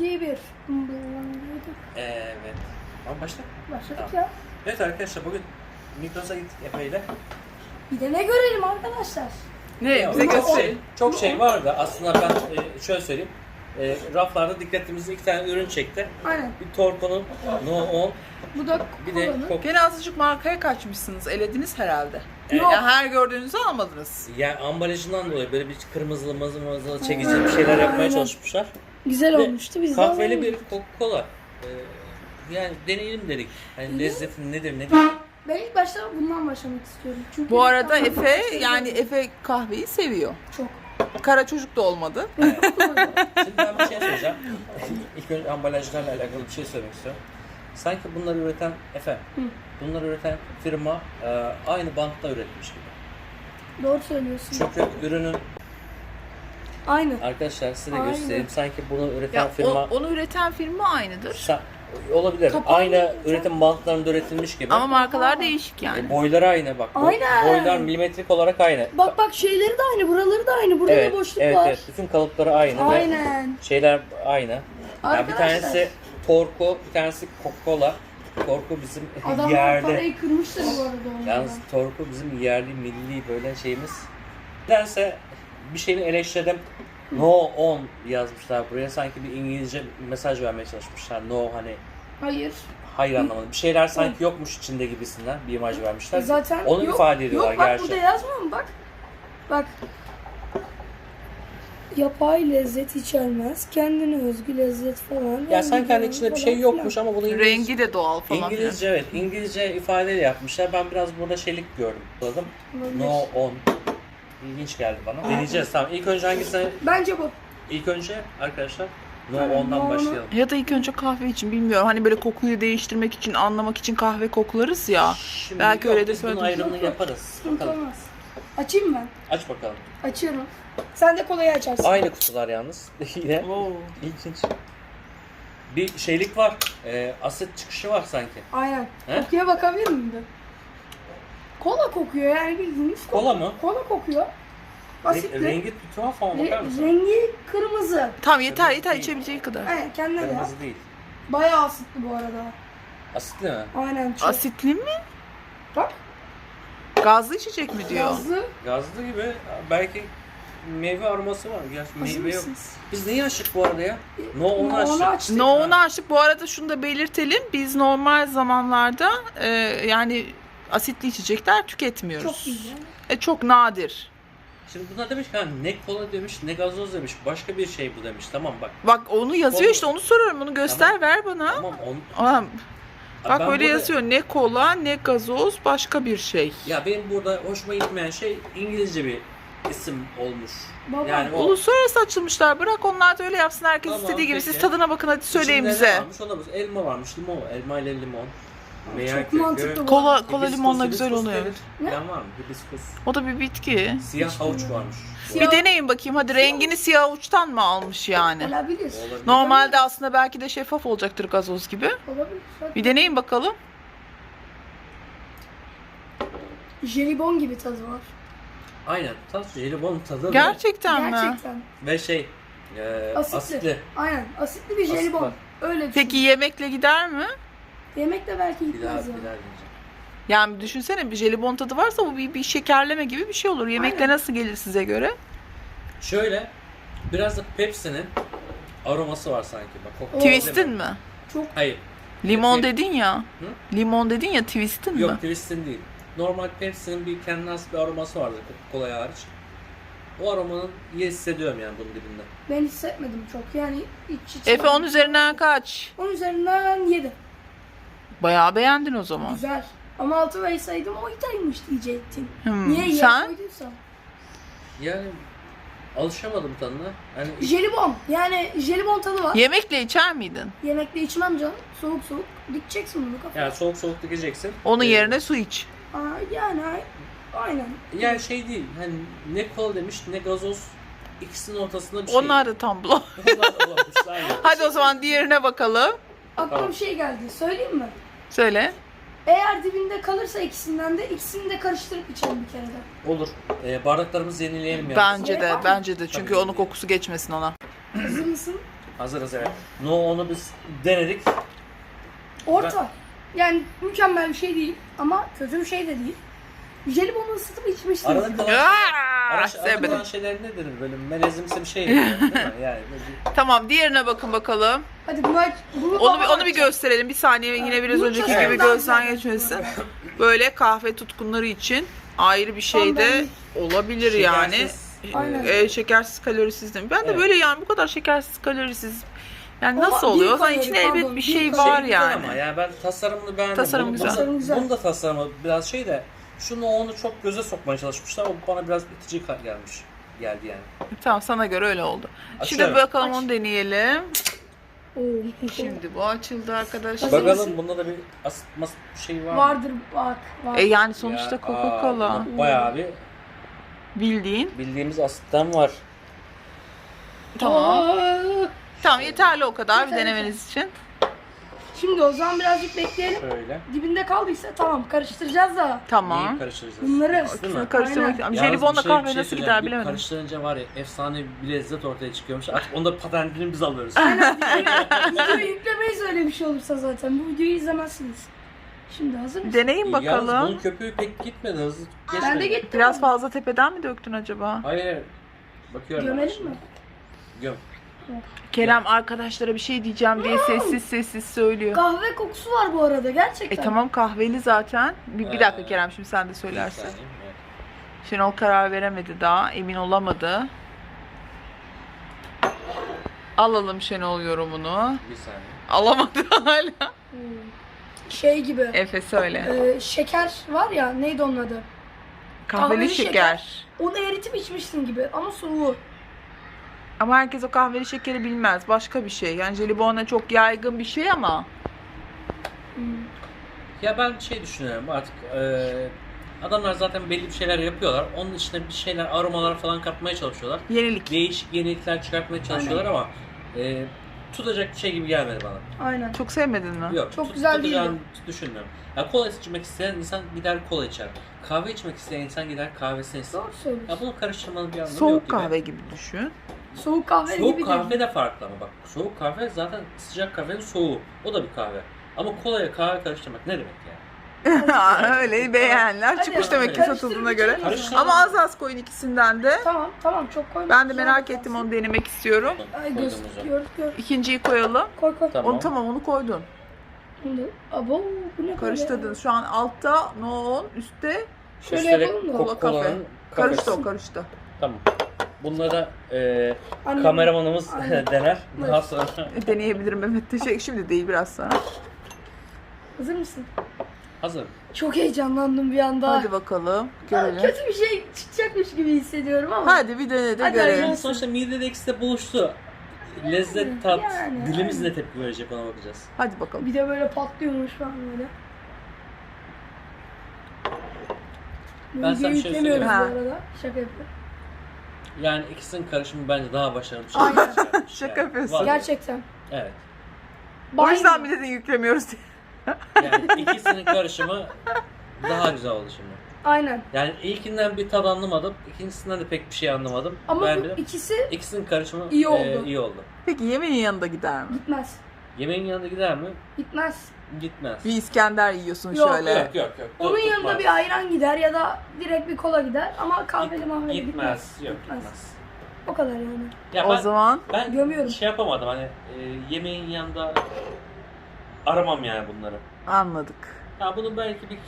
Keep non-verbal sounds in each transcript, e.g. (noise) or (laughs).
2-1. Evet. Tamam başla. Başladık Tamam. ya. Evet arkadaşlar bugün Migros'a gittik Efe ile. Bir de ne görelim arkadaşlar? Ne? Ya, Bize çok göster. şey, çok şey var da aslında ben e, şöyle söyleyeyim. E, raflarda dikkatimizi iki tane ürün çekti. Aynen. Bir Torco'nun No 10, Bu da bir de kolanın. Coke. Gene azıcık markaya kaçmışsınız. Elediniz herhalde. Evet. Yok. Ya her gördüğünüzü almadınız. Yani ambalajından dolayı böyle bir kırmızılı mızılı çekici bir şeyler yapmaya çalışmışlar. Güzel Ve olmuştu. Biz de Kahveli bir Coca-Cola. E, yani deneyelim dedik. Hani lezzeti nedir nedir? Ben ilk başta bundan başlamak istiyorum. Çünkü Bu arada Efe yani Efe kahveyi seviyor. çok. Kara çocuk da olmadı. (laughs) Şimdi ben bir şey söyleyeceğim. İlk önce ambalajlarla alakalı bir şey söylemek istiyorum. Sanki bunları üreten Efe, bunları üreten firma e, aynı bantta üretmiş gibi. Doğru söylüyorsun. Çünkü ürünün Aynı. arkadaşlar size de Aynen. göstereyim. Sanki bunu üreten Ya firma o- onu üreten firma aynıdır. Sa- olabilir. Kapağı aynı üretim bantlarında üretilmiş gibi. Ama markalar değişik yani. E, boyları aynı bak. Aynen. Boylar milimetrik olarak aynı. Bak bak şeyleri de aynı. Buraları da aynı. Burada evet, da boşluk evet, var. evet. Bütün kalıpları aynı. ve Aynen. Şeyler aynı. Yani bir tanesi Torco, bir tanesi Coca-Cola. Torco bizim Adamlar yerde. parayı kırmışlar bu arada onlardan. Yalnız Torco bizim yerli milli böyle şeyimiz. Nedense bir şeyini eleştirdim. No on yazmışlar buraya. Sanki bir İngilizce mesaj vermeye çalışmışlar. No hani Hayır. hayır anlamadım. Bir şeyler sanki yokmuş içinde gibisinden bir imaj vermişler. E Zaten Onu yok, ifade ediyorlar Yok bak gerçi. burada yazmıyor mu bak. Bak. Yapay lezzet içermez. Kendine özgü lezzet falan. Ya sanki hani içinde bir şey yokmuş ama bunu İngiliz, Rengi de doğal falan. İngilizce evet İngilizce ifadeyle yapmışlar. Ben biraz burada şeylik gördüm. Olabilir. No on. İlginç geldi bana. Deneyeceğiz tamam. İlk önce hangisine? Bence bu. İlk önce arkadaşlar No on'dan başlayalım. Ya da ilk önce kahve için bilmiyorum. Hani böyle kokuyu değiştirmek için, anlamak için kahve koklarız ya. Şimdi Belki yok, öyle de biz bunun söyledim. ayrımını yaparız. Sıkıntı Bakalım. olmaz. Açayım ben. Aç bakalım. Açıyorum. Sen de kolayı açarsın. Aynı kutular yalnız. (laughs) Yine Oo. ilginç. Bir şeylik var. Ee, asit çıkışı var sanki. Aynen. He? Kokuya bakabilir miyim de? Kola kokuyor yani bildiğiniz Kola mı? Kola kokuyor. Re- Asitli. rengi bir tuhaf ama bakar mısın? rengi kırmızı. Tamam yeter yeter değil. içebileceği kadar. Aynen kendine de. Kırmızı değil. Bayağı asitli bu arada. Asitli mi? Aynen çok. Asitli mi? Bak. Gazlı içecek mi diyor? Gazlı. Gazlı gibi. Belki meyve aroması var. Gerçi Hazır meyve yok. mısınız? Biz neyi açtık bu arada ya? No onu açtık. onu açtık. No onu açtık. Bu arada şunu da belirtelim. Biz normal zamanlarda e, yani asitli içecekler tüketmiyoruz. Çok yani. E, çok nadir. Şimdi bunlar demiş ki ha, ne kola demiş ne gazoz demiş. Başka bir şey bu demiş. Tamam bak. Bak onu yazıyor Kola. işte onu soruyorum. Bunu göster Tamam. ver bana. Tamam on. Aa, bak Ben böyle burada- yazıyor. Ne kola ne gazoz başka bir şey. Ya benim burada hoşuma gitmeyen şey İngilizce bir isim olmuş. Baba. Yani o Uluslararası açılmışlar. Bırak onlar da öyle yapsın. Herkes Tamam, istediği gibi. peki. Siz tadına bakın hadi söyleyin içinde bize. Ne varmış? Ona. Elma varmış, limon. Elma ile limon. Meyhan Çok kökü, mantıklı bu. Kola kola hibiskus, limonla güzel hibiskus oluyor. Ne? Var mı? Hibiskus. O da bir bitki. Siyah havuç varmış. Bir deneyin bakayım. Hadi rengini siyah avuçtan mı almış yani? Olabilir. Olabilir. Normalde aslında belki de şeffaf olacaktır gazoz gibi. Olabilir. Hadi. Bir deneyin bakalım. Jelibon gibi tadı var. Aynen. Tat jelibon tadı ve- Gerçekten mi? Gerçekten. ve şey e, Asitli. asitli. Aynen. Asitli bir jelibon. Öyle düşün. Peki yemekle gider mi? Yemekle belki Bir daha, gitmez ya. Yani düşünsene bir jelibon tadı varsa bu bir, bir şekerleme gibi bir şey olur. Yemekle Aynen. nasıl gelir size göre? Şöyle biraz da Pepsi'nin aroması var sanki. Bak, koku- Twist'in mi? Çok Hayır. Limon Pepsi- dedin ya. Hı? Limon dedin ya Twist'in Yok mi? Twist'in değil. Normal Pepsi'nin bir kendine has bir aroması vardır Coca-Cola'ya hariç. O aromanın iyi hissediyorum yani bunun dibinde. ben hissetmedim çok. Yani iç iç. Efe 10 üzerinden kaç? 10 üzerinden 7. Bayağı beğendin o zaman. Güzel. Ama 6 verseydim oytaymış diyecektin. Hmm, Niye iyi Sen? koyduysam. Yani alışamadım tadına. Hani Jelibon. Yani jelibon tadı var. Yemekle içer miydin? Yemekle içmem canım. Soğuk soğuk. Dikeceksin bunu kafaya. yani soğuk soğuk dikeceksin. Onun Ee, yerine su iç. Aa, yani ay- aynen. yani şey değil. Hani ne kola demiş ne gazoz ikisinin ortasında bir şey. Onlar da tam blo. Onlar da olmuş, aynen. (laughs) Hadi o zaman diğerine bakalım. Aklıma Tamam. bir şey geldi. Söyleyeyim mi? Söyle. Eğer dibinde kalırsa ikisinden de ikisini de karıştırıp içelim bir kere de. Olur. Ee, bardaklarımızı yenileyelim yani. Bence de, bence de. Çünkü Tabii. onun kokusu geçmesin ona. Hazır mısın? Hazırız evet. No onu biz denedik. Orta. Yani mükemmel bir şey değil ama kötü bir şey de değil. Jelibonu ısıtıp içmişsiniz. Arada kalan, Aa, arada sevmedim. kalan şeyler nedir? Böyle melezimsi bir şey değil mi? (laughs) Yani Tamam diğerine bakın bakalım. Hadi bunu aç. Bunu Onu bir, baba onu bir gösterelim. Bir saniye yine biraz Bunu önceki gibi gözden zaten. geçmesin. Böyle kahve tutkunları için ayrı bir şey de olabilir yani. Şekersiz, Aynen. Ee, şekersiz kalorisiz değil mi? Ben de Evet. böyle yani bu kadar şekersiz kalorisiz. Yani Ama nasıl bir oluyor? Zaten kalori, içinde elbet pardon, bir bir şey kalori. var Şey güzel yani. Ama yani ben tasarımını beğendim. Tasarım Bunun- güzel. Tasarım güzel. Bunun da tasarımı biraz şey de şunu onu çok göze sokmaya çalışmışlar. O bana biraz itici gelmiş. Geldi yani. Tamam sana göre öyle oldu. Şimdi Açıyorum. bakalım Aç. onu deneyelim. Oo. Şimdi bu açıldı arkadaşlar. Hazır Bakalım bunda da bir asıtma şey var mı? Vardır bak. Var. E yani sonuçta Ya, Coca-Cola. aa, bunda Bayağı bir Bildiğin. bildiğimiz asitten var. Tamam. Aa. Tamam yeterli o kadar Yeterli. denemeniz için. Şimdi o zaman birazcık bekleyelim. Şöyle. Dibinde kaldıysa tamam karıştıracağız da. Tamam. Neyi karıştıracağız? Bunları Değil mi? Karıştırmak Aynen. Yalnız jelibonla şey- kahve şey nasıl gider Bir bilemedim. Karıştırınca var ya efsane bir lezzet ortaya çıkıyormuş. Artık onda patentini biz alıyoruz. (laughs) Videoyu yüklemeyi söylemiş olursa zaten. Bu videoyu izlemezsiniz. Şimdi hazır mısın? Deneyin Yalnız bakalım. bunun köpüğü pek gitmedi hızlı geçmedi. Ben de gittim. Biraz fazla tepeden mi döktün acaba? Hayır. Bakıyorum. ben Gömelim şimdi. mi? Göm. Kerem arkadaşlara bir şey diyeceğim diye sessiz sessiz söylüyor. Kahve kokusu var bu arada gerçekten. E tamam kahveli zaten. Bir, bir dakika Kerem şimdi sen de söylersin. Şenol karar veremedi daha. Emin olamadı. Alalım Şenol yorumunu. Bir saniye. Alamadı (laughs) hala. Hmm. Şey gibi. Efe söyle. e, şeker var ya neydi onun adı? Kahveli kahveli şeker. şeker. Onu eritip içmişsin gibi ama soğuğu. Ama herkes o kahveli şekeri bilmez. Başka bir şey. Yani jelibonla çok yaygın bir şey ama. Hmm. Ya ben şey düşünüyorum artık e, adamlar zaten belli bir şeyler yapıyorlar. Onun içine bir şeyler aromalar falan katmaya çalışıyorlar. Yenilik. Değişik yenilikler çıkartmaya çalışıyorlar ama e, tutacak bir şey gibi gelmedi bana. Aynen. Çok sevmedin mi? Yok. Çok tut- güzel tutacağını değildi. düşünmüyorum. Ya kola içmek isteyen insan gider kola içer. Kahve içmek isteyen insan gider kahvesini ister. Doğru söylüyorsun. Ya bunu karıştırmanın bir anlamı yok Soğuk gibi. kahve gibi düşün. Soğuk kahve Soğuk gibi kahve değil. de farklı ama bak. Soğuk kahve zaten sıcak kahvenin soğuğu. O da bir kahve. Ama kolaya kahve karıştırmak ne demek yani? (laughs) Öyle beğenler Hadi çıkmış ama demek ki karıştırıp satıldığına göre. zaman. Ama az az koyun ikisinden de. Tamam tamam çok koyma. Ben de merak ettim onu denemek istiyorum. Ay göz gördük gördük. İkinciyi koyalım. Koy koy. Tamam. Onu tamam onu koydun. Şimdi abo bu ne Karıştırdın. Şu an altta no üstte Şöyle Üstelik yapalım da. Kola kafe. Karıştı o karıştı. Tamam. Bunları e, Annem- kameramanımız (laughs) Aynen. dener. Daha Evet. sonra (laughs) Deneyebilirim Mehmet. Teşekkür. Şimdi değil biraz sonra. Hazır mısın? hazır. Çok heyecanlandım bir anda. Hadi bakalım. Görelim. Kötü bir şey çıkacakmış gibi hissediyorum ama. Hadi bir dene de Hadi görelim. hayırlısı. Sonuçta midede ikisi de buluştu. Lezzet, Yani, tat, yani, dilimiz ne tepki verecek ona bakacağız. Hadi bakalım. Bir de böyle patlıyormuş falan böyle. Ben sana bir şey yüklemiyoruz söyleyeyim. bu arada. Şaka yapıyorum. Yani ikisinin karışımı bence daha başarılı bir şey. Aynen. Şaka Yani, yapıyorsun. vallahi. Gerçekten. Evet. O yüzden mi dedin yüklemiyoruz diye. Yani ikisinin karışımı daha güzel oldu şimdi. Aynen. Yani ilkinden bir tad anlamadım. ikincisinden de pek bir şey anlamadım. Ama ben bu ikisi ikisinin karışımı iyi e, oldu. iyi oldu. Peki yemeğin yanında gider mi? gitmez. Yemeğin yanında gider mi? Gitmez. Gitmez. Bir İskender yiyorsun Yok, şöyle. Yok yok yok. Onun Tutmaz. yanında bir ayran gider ya da direkt bir kola gider ama kahveli mahveli gitmez. Gitmez. Yok Gitmez. gitmez. O kadar yani. Ya O ben, zaman ben Gömüyorum. şey yapamadım hani e, yemeğin yanında aramam yani bunları. anladık. Ya bunun belki bir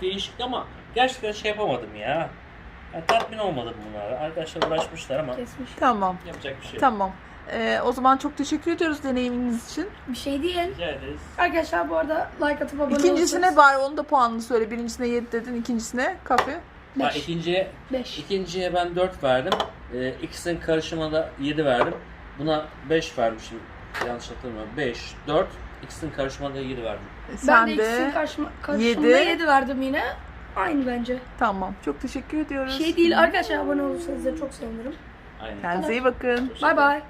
değişik ama gerçekten şey yapamadım ya. Yani tatmin olmadım bunlara. Arkadaşlar uğraşmışlar ama Kesmiş. Tamam. yapacak bir şey yok. Tamam. Ee, o zaman çok teşekkür ediyoruz deneyiminiz için. Bir şey değil. Rica ederiz. Arkadaşlar bu arada like atıp abone İkincisine bari onun da puanını söyle. Birincisine 7 dedin, ikincisine kafe. Ha, 5. ikinciye, 5. ikinciye ben 4 verdim. Ee, ikisinin karışımına da 7 verdim. Buna 5 vermişim. Yanlış hatırlamıyorum. 5, 4. İkisinin karışımına da 7 verdim. Ben Sen de ikisinin karşıma, karşımda yedi. 7 verdim yine. Aynı bence. tamam. Çok teşekkür ediyoruz. Şey değil arkadaşlar abone olursanız da çok sevinirim. Aynen. Kendinize iyi bakın. Bay bay.